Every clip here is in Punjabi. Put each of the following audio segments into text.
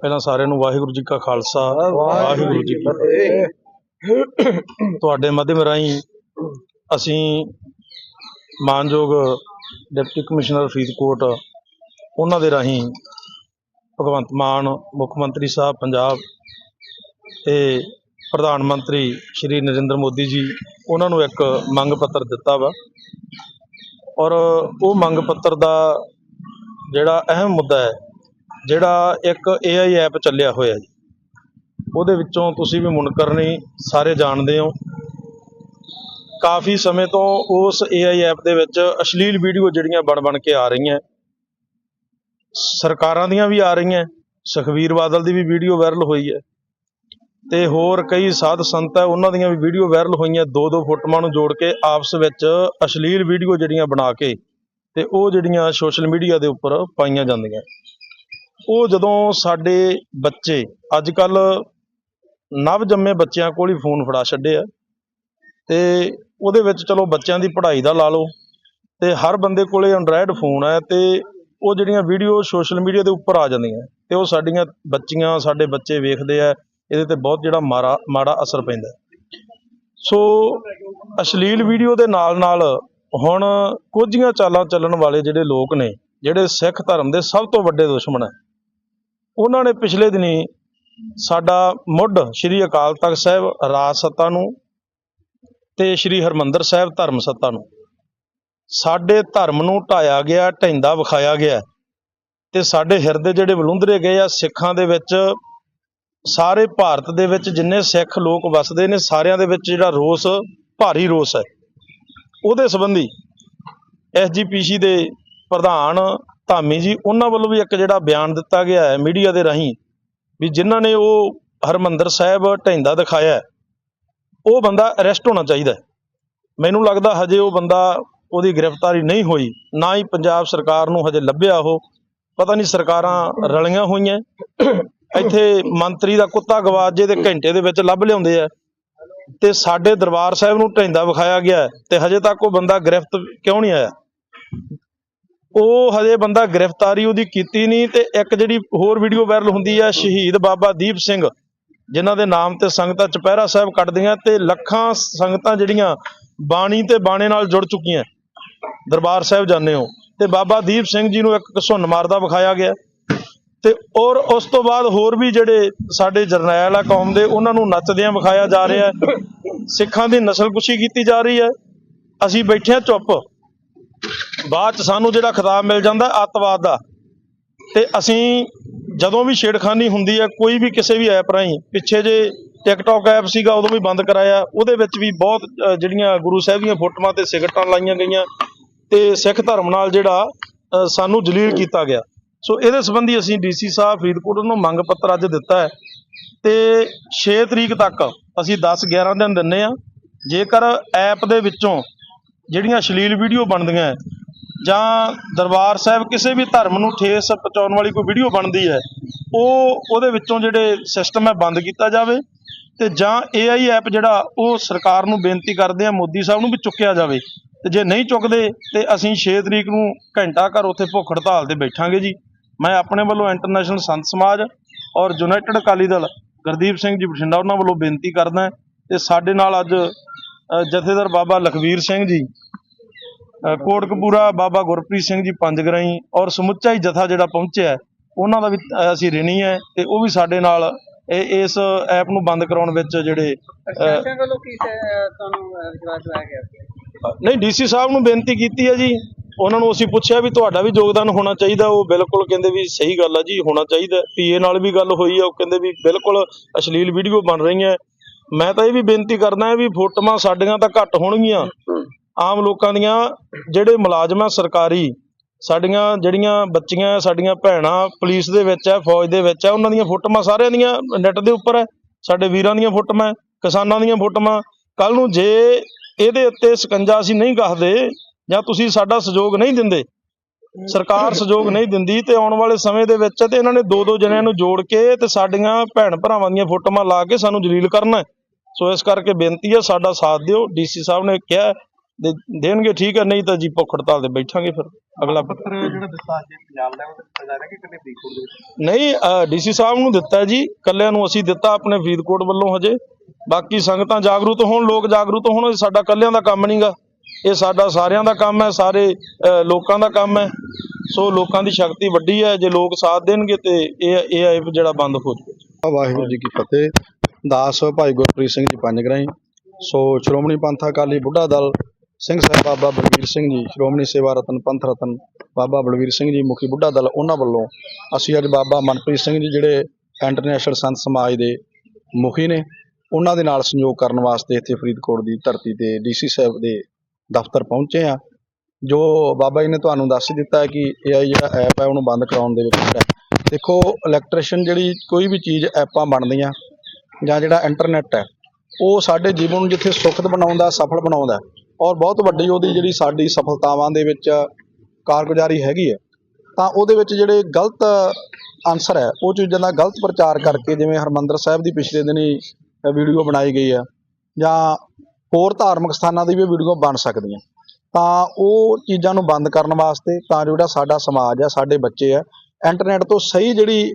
ਪਹਿਲਾਂ ਸਾਰਿਆਂ ਨੂੰ ਵਾਹਿਗੁਰੂ ਜੀ ਕਾ ਖਾਲਸਾ, ਵਾਹਿਗੁਰੂ ਜੀ ਕੀ ਫਤਿਹ। ਤੁਹਾਡੇ ਮਾਧਿਅਮ ਰਾਹੀਂ ਅਸੀਂ ਮਾਨਯੋਗ ਡਿਪਟੀ ਕਮਿਸ਼ਨਰ ਫਰੀਦਕੋਟ, ਉਹਨਾਂ ਦੇ ਰਾਹੀਂ ਭਗਵੰਤ ਮਾਨ, ਮੁੱਖ ਮੰਤਰੀ ਸਾਹਿਬ, ਪੰਜਾਬ ਤੇ ਪ੍ਰਧਾਨ ਮੰਤਰੀ ਸ਼੍ਰੀ ਨਰਿੰਦਰ ਮੋਦੀ ਜੀ, ਉਹਨਾਂ ਨੂੰ ਇੱਕ ਮੰਗ ਪੱਤਰ ਦਿੱਤਾ ਵਾ। ਔਰ ਉਹ ਮੰਗ ਪੱਤਰ ਦਾ ਜਿਹੜਾ ਅਹਿਮ ਮੁੱਦਾ ਹੈ ਜਿਹੜਾ ਇੱਕ AI ਐਪ ਚੱਲਿਆ ਹੋਇਆ ਜੀ। ਉਹਦੇ ਵਿੱਚੋਂ ਤੁਸੀਂ ਵੀ ਮੁਨਕਰ ਨਹੀਂ, ਸਾਰੇ ਜਾਣਦੇ ਹੋ। ਕਾਫੀ ਸਮੇਂ ਤੋਂ ਉਸ AI ਐਪ ਦੇ ਵਿੱਚ ਅਸ਼ਲੀਲ ਵੀਡੀਓ ਜਿਹੜੀਆਂ ਬਣ ਬਣ ਕੇ ਆ ਰਹੀਆਂ। ਸਰਕਾਰਾਂ ਦੀਆਂ ਵੀ ਆ ਰਹੀਆਂ। ਸੁਖਵੀਰ ਬਾਦਲ ਦੀ ਵੀ ਵੀਡੀਓ ਵਾਇਰਲ ਹੋਈ ਹੈ। ਤੇ ਹੋਰ ਕਈ ਸਾਧ ਸੰਤ ਹੈ, ਉਹਨਾਂ ਦੀਆਂ ਵੀ ਵੀਡੀਓ ਵਾਇਰਲ ਹੋਈਆਂ। ਦੋ ਦੋ ਫੋਟੋਆਂ ਨੂੰ ਜੋੜ ਕੇ ਆਪਸ ਵਿੱਚ ਅਸ਼ਲੀਲ ਵੀਡੀਓ ਜਿਹੜੀਆਂ ਬਣਾ ਕੇ ਤੇ ਉਹ ਜਿਹੜੀਆਂ ਸੋਸ਼ਲ ਮੀਡੀਆ ਦੇ ਉੱਪਰ ਪਾਈਆਂ ਜਾਂਦੀਆਂ। ਉਹ ਜਦੋਂ ਸਾਡੇ ਬੱਚੇ ਅੱਜ ਕੱਲ ਨਵ ਜੰਮੇ ਬੱਚਿਆਂ ਕੋਲ ਹੀ ਫੋਨ ਫੜਾ ਛੱਡੇ ਆ। ਤੇ ਉਹਦੇ ਵਿੱਚ ਚਲੋ ਬੱਚਿਆਂ ਦੀ ਪੜ੍ਹਾਈ ਦਾ ਲਾ ਲਓ, ਤੇ ਹਰ ਬੰਦੇ ਕੋਲੇ ਐਂਡਰਾਇਡ ਫੋਨ ਹੈ ਤੇ ਉਹ ਜਿਹੜੀਆਂ ਵੀਡੀਓ ਸੋਸ਼ਲ ਮੀਡੀਆ ਦੇ ਉੱਪਰ ਆ ਜਾਂਦੀਆਂ, ਤੇ ਉਹ ਸਾਡੀਆਂ ਬੱਚੀਆਂ, ਸਾਡੇ ਬੱਚੇ ਵੇਖਦੇ ਆ, ਇਹਦੇ ਤੇ ਬਹੁਤ ਜਿਹੜਾ ਮਾੜਾ ਮਾੜਾ ਅਸਰ ਪੈਂਦਾ। ਸੋ ਅਸ਼ਲੀਲ ਵੀਡੀਓ ਦੇ ਨਾਲ ਨਾਲ ਹੁਣ ਕੁਝੀਆਂ ਚਾਲਾਂ ਚੱਲਣ ਵਾਲੇ ਜਿਹੜੇ ਲੋਕ ਨੇ, ਜਿਹੜੇ ਸਿੱਖ ਧਰਮ ਦੇ ਸਭ ਤੋਂ ਵੱਡੇ ਦੁਸ਼ਮਣ ਹੈ ਉਹਨਾਂ ਨੇ ਪਿਛਲੇ ਦਿਨੀ ਸਾਡਾ ਮੁੱਢ ਸ੍ਰੀ ਅਕਾਲ ਤਖਤ ਸਾਹਿਬ ਰਾਜ ਸੱਤਾ ਨੂੰ ਤੇ ਸ੍ਰੀ ਹਰਮੰਦਰ ਸਾਹਿਬ ਧਰਮ ਸੱਤਾ ਨੂੰ। ਸਾਡੇ ਧਰਮ ਨੂੰ ਢਾਇਆ ਗਿਆ, ਢੈਂਦਾ ਵਿਖਾਇਆ ਗਿਆ ਤੇ ਸਾਡੇ ਹਿਰਦੇ ਜਿਹੜੇ ਵਲੁੰਦਰੇ ਗਏ ਆ, ਸਿੱਖਾਂ ਦੇ ਵਿੱਚ, ਸਾਰੇ ਭਾਰਤ ਦੇ ਵਿੱਚ ਜਿੰਨੇ ਸਿੱਖ ਲੋਕ ਵਸਦੇ ਨੇ, ਸਾਰਿਆਂ ਦੇ ਵਿੱਚ ਜਿਹੜਾ ਰੋਸ, ਭਾਰੀ ਰੋਸ ਹੈ। ਉਹਦੇ ਸੰਬੰਧੀ ਐਸਜੀਪੀਸੀ ਦੇ ਪ੍ਰਧਾਨ ਧਾਮੀ ਜੀ, ਉਹਨਾਂ ਵੱਲੋਂ ਵੀ ਇੱਕ ਜਿਹੜਾ ਬਿਆਨ ਦਿੱਤਾ ਗਿਆ ਹੈ ਮੀਡੀਆ ਦੇ ਰਾਹੀਂ ਵੀ ਜਿਨ੍ਹਾਂ ਨੇ ਉਹ ਹਰਮੰਦਰ ਸਾਹਿਬ ਢੈਂਦਾ ਦਿਖਾਇਆ ਉਹ ਬੰਦਾ ਅਰੈਸਟ ਹੋਣਾ ਚਾਹੀਦਾ ਮੈਨੂੰ ਲੱਗਦਾ ਹਜੇ ਉਹ ਬੰਦਾ ਉਹਦੀ ਗ੍ਰਿਫਤਾਰੀ ਨਹੀਂ ਹੋਈ, ਨਾ ਹੀ ਪੰਜਾਬ ਸਰਕਾਰ ਨੂੰ ਹਜੇ ਲੱਭਿਆ ਉਹ। ਪਤਾ ਨਹੀਂ ਸਰਕਾਰਾਂ ਰਲੀਆਂ ਹੋਈਆਂ ਇੱਥੇ ਮੰਤਰੀ ਦਾ ਕੁੱਤਾ ਗਵਾਚ ਜੇ ਤੇ ਘੰਟੇ ਦੇ ਵਿੱਚ ਲੱਭ ਲਿਆਉਂਦੇ ਆ। ਤੇ ਸਾਡੇ ਦਰਬਾਰ ਸਾਹਿਬ ਨੂੰ ਢੈਂਦਾ ਵਿਖਾਇਆ ਗਿਆ ਤੇ ਹਜੇ ਤੱਕ ਉਹ ਬੰਦਾ ਗ੍ਰਿਫਤ ਕਿਉਂ ਨਹੀਂ ਆਇਆ? ਉਹ ਹਜੇ ਬੰਦਾ ਗ੍ਰਿਫਤਾਰੀ ਉਹਦੀ ਕੀਤੀ ਨਹੀਂ ਤੇ ਇੱਕ ਜਿਹੜੀ ਹੋਰ ਵੀਡੀਓ ਵਾਇਰਲ ਹੁੰਦੀ ਹੈ ਸ਼ਹੀਦ ਬਾਬਾ ਦੀਪ ਸਿੰਘ, ਜਿਨ੍ਹਾਂ ਦੇ ਨਾਮ ਤੇ ਸੰਗਤਾਂ ਚੁਪਹਿਰਾ ਸਾਹਿਬ ਕੱਢਦੀਆਂ ਤੇ ਲੱਖਾਂ ਸੰਗਤਾਂ ਜਿਹੜੀਆਂ ਬਾਣੀ ਤੇ ਬਾਣੇ ਨਾਲ ਜੁੜ ਚੁੱਕੀਆਂ। ਦਰਬਾਰ ਸਾਹਿਬ ਜਾਂਦੇ ਹੋ ਤੇ ਬਾਬਾ ਦੀਪ ਸਿੰਘ ਜੀ ਨੂੰ ਇੱਕ ਘਸੁੰਨ ਮਾਰਦਾ ਵਿਖਾਇਆ ਗਿਆ ਤੇ ਔਰ ਉਸ ਤੋਂ ਬਾਅਦ ਹੋਰ ਵੀ ਜਿਹੜੇ ਸਾਡੇ ਜਰਨੈਲ ਆ ਕੌਮ ਦੇ, ਉਹਨਾਂ ਨੂੰ ਨੱਚਦਿਆਂ ਵਿਖਾਇਆ ਜਾ ਰਿਹਾ ਸਿੱਖਾਂ ਦੀ ਨਸਲਕੁਸ਼ੀ ਕੀਤੀ ਜਾ ਰਹੀ ਹੈ। ਅਸੀਂ ਬੈਠੇ ਹਾਂ ਚੁੱਪ। ਬਾਅਦ ਚ ਸਾਨੂੰ ਜਿਹੜਾ ਖਿਤਾਬ ਮਿਲ ਜਾਂਦਾ ਅੱਤਵਾਦ ਦਾ ਤੇ ਅਸੀਂ ਜਦੋਂ ਵੀ ਛੇੜਖਾਨੀ ਹੁੰਦੀ ਹੈ ਕੋਈ ਵੀ ਕਿਸੇ ਵੀ ਐਪ ਰਾਹੀਂ ਪਿੱਛੇ ਜੇ ਟਿਕਟੌਕ ਐਪ ਸੀਗਾ ਉਦੋਂ ਵੀ ਬੰਦ ਕਰਾਇਆ ਉਹਦੇ ਵਿੱਚ ਵੀ ਬਹੁਤ ਜਿਹੜੀਆਂ ਗੁਰੂ ਸਾਹਿਬ ਦੀਆਂ ਫੋਟੋਆਂ ਤੇ ਸਿਗਰਟਾਂ ਲਾਈਆਂ ਗਈਆਂ ਤੇ ਸਿੱਖ ਧਰਮ ਨਾਲ ਜਿਹੜਾ ਸਾਨੂੰ ਜਲੀਲ ਕੀਤਾ ਗਿਆ। ਸੋ ਇਹਦੇ ਸੰਬੰਧੀ ਅਸੀਂ ਡੀਸੀ ਸਾਹਿਬ ਫਰੀਦਕੋਟ ਨੂੰ ਮੰਗ ਪੱਤਰ ਅੱਜ ਦਿੱਤਾ ਹੈ ਤੇ 6 ਤਰੀਕ ਤੱਕ ਅਸੀਂ 10 11 ਦਿਨ ਦਿੰਨੇ ਆ ਜੇਕਰ ਐਪ ਦੇ ਵਿੱਚੋਂ ਜਿਹੜੀਆਂ ਅਸ਼ਲੀਲ ਵੀਡੀਓ ਬਣਦੀਆਂ ਹੈ, ਜਾਂ ਦਰਬਾਰ ਸਾਹਿਬ ਕਿਸੇ ਵੀ ਧਰਮ ਨੂੰ ਠੇਸ ਪਹੁੰਚਾਉਣ ਵਾਲੀ ਕੋਈ ਵੀਡੀਓ ਬਣਦੀ ਹੈ, ਉਹ ਉਹਦੇ ਵਿੱਚੋਂ ਜਿਹੜੇ ਸਿਸਟਮ ਹੈ ਬੰਦ ਕੀਤਾ ਜਾਵੇ ਤੇ ਜਾਂ AI ਐਪ ਜਿਹੜਾ ਉਹ ਸਰਕਾਰ ਨੂੰ ਬੇਨਤੀ ਕਰਦੇ ਆ ਮੋਦੀ ਸਾਹਿਬ ਨੂੰ ਵੀ ਚੁੱਕਿਆ ਜਾਵੇ। ਤੇ ਜੇ ਨਹੀਂ ਚੁੱਕਦੇ ਤੇ ਅਸੀਂ 6 ਤਰੀਕ ਨੂੰ ਘੰਟਾ ਘਰ ਉੱਥੇ ਭੁੱਖ ਹੜਤਾਲ ਤੇ ਬੈਠਾਂਗੇ ਜੀ। ਮੈਂ ਆਪਣੇ ਵੱਲੋਂ ਇੰਟਰਨੈਸ਼ਨਲ ਸੰਤ ਸਮਾਜ ਔਰ ਯੂਨਾਈਟਿਡ ਅਕਾਲੀ ਦਲ ਗੁਰਦੀਪ ਸਿੰਘ ਜੀ ਬਠਿੰਡਾ ਉਹਨਾਂ ਵੱਲੋਂ ਬੇਨਤੀ ਕਰਦਾ ਹੈ ਤੇ ਸਾਡੇ ਨਾਲ ਅੱਜ ਜਥੇਦਾਰ ਬਾਬਾ ਲਖਵੀਰ ਸਿੰਘ ਜੀ ਕੋਟਕਪੂਰਾ ਬਾਬਾ ਗੁਰਪ੍ਰੀਤ ਸਿੰਘ ਜੀ ਪੰਜਗਰਾਈ ਔਰ ਸਮੁੱਚਾ ਹੀ ਜਥਾ ਜਿਹੜਾ ਪਹੁੰਚਿਆ ਉਹਨਾਂ ਦਾ ਵੀ ਅਸੀਂ ਰਿਣੀ ਹੈ ਤੇ ਉਹ ਵੀ ਸਾਡੇ ਨਾਲ ਇਹ ਇਸ ਐਪ ਨੂੰ ਬੰਦ ਕਰਾਉਣ ਵਿੱਚ ਜਿਹੜੇ ਨਹੀਂ ਡੀਸੀ ਸਾਹਿਬ ਨੂੰ ਬੇਨਤੀ ਕੀਤੀ ਹੈ ਜੀ। ਉਹਨਾਂ ਨੂੰ ਅਸੀਂ ਪੁੱਛਿਆ ਵੀ ਤੁਹਾਡਾ ਵੀ ਯੋਗਦਾਨ ਹੋਣਾ ਚਾਹੀਦਾ ਉਹ ਬਿਲਕੁਲ ਕਹਿੰਦੇ ਵੀ ਸਹੀ ਗੱਲ ਆ ਜੀ ਹੋਣਾ ਚਾਹੀਦਾ। ਪੀਏ ਨਾਲ ਵੀ ਗੱਲ ਹੋਈ ਆ ਉਹ ਕਹਿੰਦੇ ਵੀ ਬਿਲਕੁਲ ਅਸ਼ਲੀਲ ਵੀਡੀਓ ਬਣ ਰਹੀਆਂ। ਮੈਂ ਤਾਂ ਇਹ ਵੀ ਬੇਨਤੀ ਕਰਦਾ ਵੀ ਫੋਟੋਆਂ ਸਾਡੀਆਂ ਤਾਂ ਘੱਟ ਹੋਣਗੀਆਂ। ਆਮ ਲੋਕਾਂ ਦੀਆਂ ਜਿਹੜੇ ਮੁਲਾਜ਼ਮ ਆ ਸਰਕਾਰੀ, ਸਾਡੀਆਂ ਜਿਹੜੀਆਂ ਬੱਚੀਆਂ, ਸਾਡੀਆਂ ਭੈਣਾਂ ਪੁਲਿਸ ਦੇ ਵਿੱਚ ਹੈ ਫੌਜ ਦੇ ਵਿੱਚ ਹੈ ਉਹਨਾਂ ਦੀਆਂ ਫੋਟੋਆਂ ਸਾਰਿਆਂ ਦੀਆਂ ਨੈੱਟ ਦੇ ਉੱਪਰ ਹੈ ਸਾਡੇ ਵੀਰਾਂ ਦੀਆਂ ਫੋਟੋਆਂ, ਕਿਸਾਨਾਂ ਦੀਆਂ ਫੋਟੋਆਂ। ਕੱਲ ਨੂੰ ਜੇ ਇਹਦੇ ਉੱਤੇ ਸਕੰਜਾ ਅਸੀਂ ਨਹੀਂ ਕਹਦੇ ਜਾਂ ਤੁਸੀਂ ਸਾਡਾ ਸਹਿਯੋਗ ਨਹੀਂ ਦਿੰਦੇ, ਸਰਕਾਰ ਸਹਿਯੋਗ ਨਹੀਂ ਦਿੰਦੀ ਤੇ ਆਉਣ ਵਾਲੇ ਸਮੇਂ ਦੇ ਵਿੱਚ ਤੇ ਇਹਨਾਂ ਨੇ ਦੋ ਦੋ ਜਣਿਆਂ ਨੂੰ ਜੋੜ ਕੇ ਤੇ ਸਾਡੀਆਂ ਭੈਣ ਭਰਾਵਾਂ ਦੀਆਂ ਫੋਟੋਆਂ ਲਾ ਕੇ ਸਾਨੂੰ ਜਲੀਲ ਕਰਨਾ ਸੋ ਇਸ ਕਰਕੇ ਬੇਨਤੀ ਹੈ ਸਾਡਾ ਸਾਥ ਦਿਓ। ਡੀਸੀ ਸਾਹਿਬ ਨੇ ਕਿਹਾ ਦੇ ਦੇਣਗੇ ਠੀਕ ਹੈ ਨਹੀਂ ਤਾਂ ਜੀ ਭੁੱਖ ਹੜਤਾਲ ਤੇ ਬੈਠਾਂਗੇ ਫਿਰ ਅਗਲਾ ਪੱਤਰ ਜਿਹੜਾ ਦਿੱਤਾ ਅੱਜ ਪੰਜਾਬ ਲੈਵਲ ਤੇ ਦਿੱਤਾ ਜਾ ਰਿਹਾ ਕਿ ਕਿਤੇ ਫਰੀਦਕੋਟ ਦੇ ਨਹੀਂ ਡੀਸੀ ਸਾਹਿਬ ਨੂੰ ਦਿੱਤਾ ਜੀ ਕੱਲਿਆਂ ਨੂੰ ਅਸੀਂ ਦਿੱਤਾ ਆਪਣੇ ਫਰੀਦਕੋਟ ਵੱਲੋਂ ਹਜੇ ਬਾਕੀ ਸੰਗਤਾਂ ਜਾਗਰੂਕ ਹੋਣ ਲੋਕ ਜਾਗਰੂਕ ਹੋਣ ਸਾਡਾ ਕੱਲਿਆਂ ਦਾ ਕੰਮ ਨਹੀਂਗਾ ਇਹ ਸਾਡਾ ਸਾਰਿਆਂ ਦਾ ਕੰਮ ਹੈ ਸਾਰੇ ਲੋਕਾਂ ਦਾ ਕੰਮ ਹੈ ਸੋ ਲੋਕਾਂ ਦੀ ਸ਼ਕਤੀ ਵੱਡੀ ਹੈ ਜੇ ਲੋਕ ਸਾਥ ਦੇਣਗੇ ਤੇ ਇਹ ਇਹ ਐਪ ਜਿਹੜਾ ਬੰਦ ਹੋ ਜਾਊਗਾ। ਵਾਹਿਗੁਰੂ ਜੀ ਕੀ ਫਤਿਹ? ਦਾਸ ਭਾਈ ਗੁਰਪ੍ਰੀਤ ਸਿੰਘ ਜੀ ਪੰਜਗਰਾਈ ਸੋ ਸ਼੍ਰੋਮਣੀ ਪੰਥ ਅਕਾਲੀ ਬੁੱਢਾ ਦਲ ਸਿੰਘ ਸਾਹਿਬ ਬਾਬਾ ਬਲਵੀਰ ਸਿੰਘ ਜੀ, ਸ਼੍ਰੋਮਣੀ ਸੇਵਾ ਰਤਨ ਪੰਥ ਰਤਨ ਬਾਬਾ ਬਲਵੀਰ ਸਿੰਘ ਜੀ, ਮੁਖੀ ਬੁੱਢਾ ਦਲ ਉਹਨਾਂ ਵੱਲੋਂ ਅਸੀਂ ਅੱਜ ਬਾਬਾ ਮਨਪ੍ਰੀਤ ਸਿੰਘ ਜੀ ਜਿਹੜੇ ਇੰਟਰਨੈਸ਼ਨਲ ਸੰਤ ਸਮਾਜ ਦੇ ਮੁਖੀ ਨੇ, ਉਹਨਾਂ ਦੇ ਨਾਲ ਸੰਯੋਗ ਕਰਨ ਵਾਸਤੇ ਇੱਥੇ ਫਰੀਦਕੋਟ ਦੀ ਧਰਤੀ ਤੇ ਡੀਸੀ ਸਾਹਿਬ ਦੇ ਦਫ਼ਤਰ ਪਹੁੰਚੇ ਆ ਜੋ ਬਾਬਾ ਜੀ ਨੇ ਤੁਹਾਨੂੰ ਦੱਸ ਦਿੱਤਾ ਹੈ ਕਿ ਇਹ ਜਿਹੜਾ ਐਪ ਹੈ, ਉਹਨੂੰ ਬੰਦ ਕਰਾਉਣ ਦੇ ਵਿੱਚ ਦੇਖੋ ਇਲੈਕਟ੍ਰੀਸ਼ਨ ਜਿਹੜੀ ਕੋਈ ਵੀ ਚੀਜ਼ ਐਪਾਂ ਬਣਦੀਆਂ ਜਾਂ ਜਿਹੜਾ ਇੰਟਰਨੈਟ ਹੈ, ਉਹ ਸਾਡੇ ਜੀਵਨ ਨੂੰ ਜਿੱਥੇ ਸੁਖਦ ਬਣਾਉਂਦਾ, ਸਫਲ ਬਣਾਉਂਦਾ ਔਰ ਬਹੁਤ ਵੱਡੀ ਉਹਦੀ ਜਿਹੜੀ ਸਾਡੀ ਸਫਲਤਾਵਾਂ ਦੇ ਵਿੱਚ ਕਾਰਗੁਜ਼ਾਰੀ ਹੈਗੀ ਹੈ, ਤਾਂ ਉਹਦੇ ਵਿੱਚ ਜਿਹੜੇ ਗਲਤ ਆਨਸਰ ਹੈ, ਉਹ ਚੀਜ਼ਾਂ ਦਾ ਗਲਤ ਪ੍ਰਚਾਰ ਕਰਕੇ ਜਿਵੇਂ ਹਰਮੰਦਰ ਸਾਹਿਬ ਦੀ ਪਿਛਲੇ ਦਿਨੀ ਵੀਡੀਓ ਬਣਾਈ ਗਈ ਆ ਜਾਂ ਹੋਰ ਧਾਰਮਿਕ ਸਥਾਨਾਂ ਦੀ ਵੀ ਵੀਡੀਓ ਬਣ ਸਕਦੀਆਂ, ਤਾਂ ਉਹ ਚੀਜ਼ਾਂ ਨੂੰ ਬੰਦ ਕਰਨ ਵਾਸਤੇ ਤਾਂ ਜੋ ਜਿਹੜਾ ਸਾਡਾ ਸਮਾਜ ਹੈ, ਸਾਡੇ ਬੱਚੇ ਆ ਇੰਟਰਨੈਟ ਤੋਂ ਸਹੀ ਜਿਹੜੀ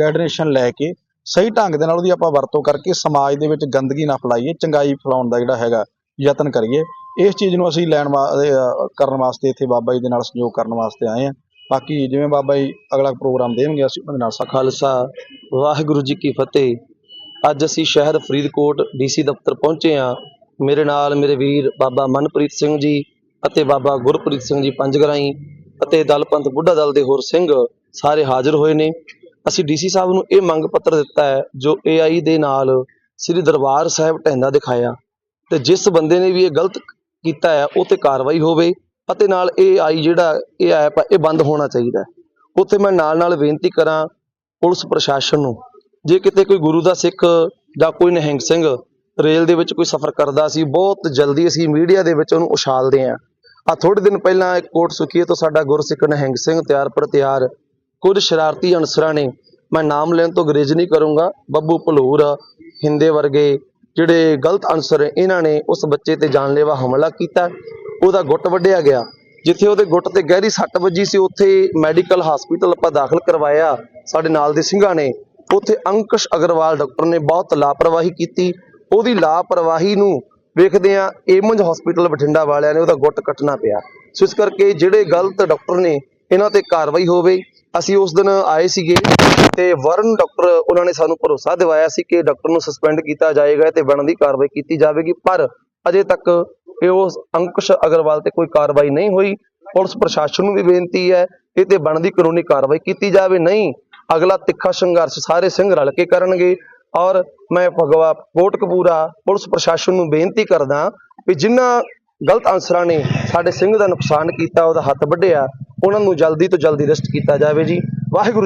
ਗਾਈਡਨੇਸ਼ਨ ਲੈ ਕੇ ਸਹੀ ਢੰਗ ਦੇ ਨਾਲ ਉਹਦੀ ਆਪਾਂ ਵਰਤੋਂ ਕਰਕੇ ਸਮਾਜ ਦੇ ਵਿੱਚ ਗੰਦਗੀ ਨਾ ਫੈਲਾਈਏ, ਚੰਗਾਈ ਫੈਲਾਉਣ ਦਾ ਜਿਹੜਾ ਹੈਗਾ ਯਤਨ ਕਰੀਏ ਇਸ ਚੀਜ਼ ਨੂੰ ਅਸੀਂ ਲੈਣ ਵਾ- ਕਰਨ ਵਾਸਤੇ ਇੱਥੇ ਬਾਬਾ ਜੀ ਦੇ ਨਾਲ ਸਹਿਯੋਗ ਕਰਨ ਵਾਸਤੇ ਆਏ ਆ ਬਾਕੀ ਜਿਵੇਂ ਬਾਬਾ ਜੀ ਅਗਲਾ ਪ੍ਰੋਗਰਾਮ ਦੇਣਗੇ, ਅਸੀਂ ਉਹਨਾਂ ਦੇ ਨਾਲ ਸਾਥ ਖਾਲਸਾ ਵਾਹਿਗੁਰੂ ਜੀ ਕੀ ਫਤਿਹ। ਅੱਜ ਅਸੀਂ ਸ਼ਹਿਰ ਫਰੀਦਕੋਟ ਡੀਸੀ ਦਫ਼ਤਰ ਪਹੁੰਚੇ ਹਾਂ। ਮੇਰੇ ਨਾਲ ਮੇਰੇ ਵੀਰ ਬਾਬਾ ਮਨਪ੍ਰੀਤ ਸਿੰਘ ਜੀ ਅਤੇ ਬਾਬਾ ਗੁਰਪ੍ਰੀਤ ਸਿੰਘ ਜੀ ਪੰਜਗਰਾਈ ਅਤੇ ਦਲਪੰਥ ਬੁੱਢਾ ਦਲ ਦੇ ਹੋਰ ਸਿੰਘ ਸਾਰੇ ਹਾਜ਼ਰ ਹੋਏ ਨੇ। ਅਸੀਂ ਡੀਸੀ ਸਾਹਿਬ ਨੂੰ ਇਹ ਮੰਗ ਪੱਤਰ ਦਿੱਤਾ ਹੈ, ਜੋ ਏਆਈ ਦੇ ਨਾਲ ਸ੍ਰੀ ਦਰਬਾਰ ਸਾਹਿਬ ਢਹਿੰਦਾ ਦਿਖਾਇਆ। ਤੇ ਜਿਸ ਬੰਦੇ ਨੇ ਵੀ ਇਹ ਗਲਤ ਕੀਤਾ ਹੈ, ਉਹ ਤੇ ਕਾਰਵਾਈ ਹੋਵੇ ਅਤੇ ਨਾਲ ਇਹ ਆਈ ਜਿਹੜਾ ਇਹ ਐਪ ਇਹ ਬੰਦ ਹੋਣਾ ਚਾਹੀਦਾ ਉੱਥੇ ਮੈਂ ਨਾਲ ਨਾਲ ਬੇਨਤੀ ਕਰਾਂ ਪੁਲਿਸ ਪ੍ਰਸ਼ਾਸਨ ਨੂੰ, ਜੇ ਕਿਤੇ ਕੋਈ ਗੁਰੂ ਦਾ ਸਿੱਖ ਜਾਂ ਕੋਈ ਨਿਹੰਗ ਸਿੰਘ ਰੇਲ ਦੇ ਵਿੱਚ ਕੋਈ ਸਫ਼ਰ ਕਰਦਾ ਸੀ, ਬਹੁਤ ਜਲਦੀ ਅਸੀਂ ਮੀਡੀਆ ਦੇ ਵਿੱਚ ਉਹਨੂੰ ਉਛਾਲਦੇ ਹਾਂ। ਆ ਥੋੜੇ ਦਿਨ ਪਹਿਲਾਂ ਇੱਕ ਕੋਟ ਸੁਖੀਏ ਤੋਂ ਸਾਡਾ ਗੁਰਸਿੱਖ ਨਿਹੰਗ ਸਿੰਘ ਤਿਆਰ ਪਰ ਤਿਆਰ, ਕੁਝ ਸ਼ਰਾਰਤੀ ਅਨਸਰਾਂ ਨੇ, ਮੈਂ ਨਾਮ ਲੈਣ ਤੋਂ ਗਰੇਜ ਨਹੀਂ ਕਰੂੰਗਾ, ਬੱਬੂ ਭਲੂਰ, ਹਿੰਦੇ ਵਰਗੇ ਜਿਹੜੇ ਗਲਤ ਅਨਸਰ ਇਹਨਾਂ ਨੇ ਉਸ ਬੱਚੇ ਤੇ ਜਾਨਲੇਵਾ ਹਮਲਾ ਕੀਤਾ। ਉਹਦਾ ਗੁੱਟ ਵੱਢਿਆ ਗਿਆ। ਜਿੱਥੇ ਉਹਦੇ ਗੁੱਟ ਤੇ ਗਹਿਰੀ ਸੱਟ ਵੱਜੀ ਸੀ, ਉੱਥੇ ਮੈਡੀਕਲ ਹਸਪੀਟਲ ਆਪਾਂ ਦਾਖਲ ਕਰਵਾਇਆ ਸਾਡੇ ਨਾਲ ਦੇ ਸਿੰਘਾਂ ਨੇ। ਉੱਥੇ ਅੰਕਸ਼ ਅਗਰਵਾਲ ਡਾਕਟਰ ਨੇ ਬਹੁਤ ਲਾਪਰਵਾਹੀ ਕੀਤੀ। ਉਹਦੀ ਲਾਪਰਵਾਹੀ ਨੂੰ ਵੇਖਦੇ ਆ ਏਮਜ ਹਸਪੀਟਲ ਬਠਿੰਡਾ ਵਾਲਿਆਂ ਨੇ ਉਹਦਾ ਗੁੱਟ ਕੱਟਣਾ ਪਿਆ। ਸੋ ਇਸ ਕਰਕੇ ਜਿਹੜੇ ਗਲਤ ਡਾਕਟਰ ਨੇ, ਇਹਨਾਂ ਤੇ ਕਾਰਵਾਈ ਹੋਵੇ। ਅਸੀਂ ਉਸ ਦਿਨ ਆਏ ਸੀਗੇ ਤੇ ਵਰਨ ਡਾਕਟਰ ਉਹਨਾਂ ਨੇ ਸਾਨੂੰ ਭਰੋਸਾ ਦਿਵਾਇਆ ਸੀ ਕਿ ਡਾਕਟਰ ਨੂੰ ਸਸਪੈਂਡ ਕੀਤਾ ਜਾਏਗਾ ਤੇ ਬਣਦੀ ਕਾਰਵਾਈ ਕੀਤੀ ਜਾਵੇਗੀ, ਪਰ ਅਜੇ ਤੱਕ ਇਹ ਉਸ ਅੰਕੁਸ਼ ਅਗਰਵਾਲ ਤੇ ਕੋਈ ਕਾਰਵਾਈ ਨਹੀਂ ਹੋਈ। ਪੁਲਿਸ ਪ੍ਰਸ਼ਾਸਨ ਨੂੰ ਵੀ ਬੇਨਤੀ ਹੈ ਇਹ ਤੇ ਬਣਦੀ ਕਾਨੂੰਨੀ ਕਾਰਵਾਈ ਕੀਤੀ ਜਾਵੇ, ਨਹੀਂ ਅਗਲਾ ਤਿੱਖਾ ਸੰਘਰਸ਼ ਸਾਰੇ ਸਿੰਘ ਰਲ ਕੇ ਕਰਨਗੇ। ਔਰ ਮੈਂ ਭਗਵਾ ਕੋਟਕਪੂਰਾ ਪੁਲਿਸ ਪ੍ਰਸ਼ਾਸਨ ਨੂੰ ਬੇਨਤੀ ਕਰਦਾ ਵੀ ਜਿਨ੍ਹਾਂ ਗਲਤ ਅਨਸਰਾਂ ਨੇ ਸਾਡੇ ਸਿੰਘ ਦਾ ਨੁਕਸਾਨ ਕੀਤਾ, ਉਹਦਾ ਹੱਥ ਵੱਢਿਆ। ਉਹਨਾਂ ਨੂੰ ਜਲਦੀ ਤੋਂ ਜਲਦੀ ਅਰੈਸਟ ਕੀਤਾ ਜਾਵੇ ਜੀ। ਵਾਹਿਗੁਰੂ ਜੀ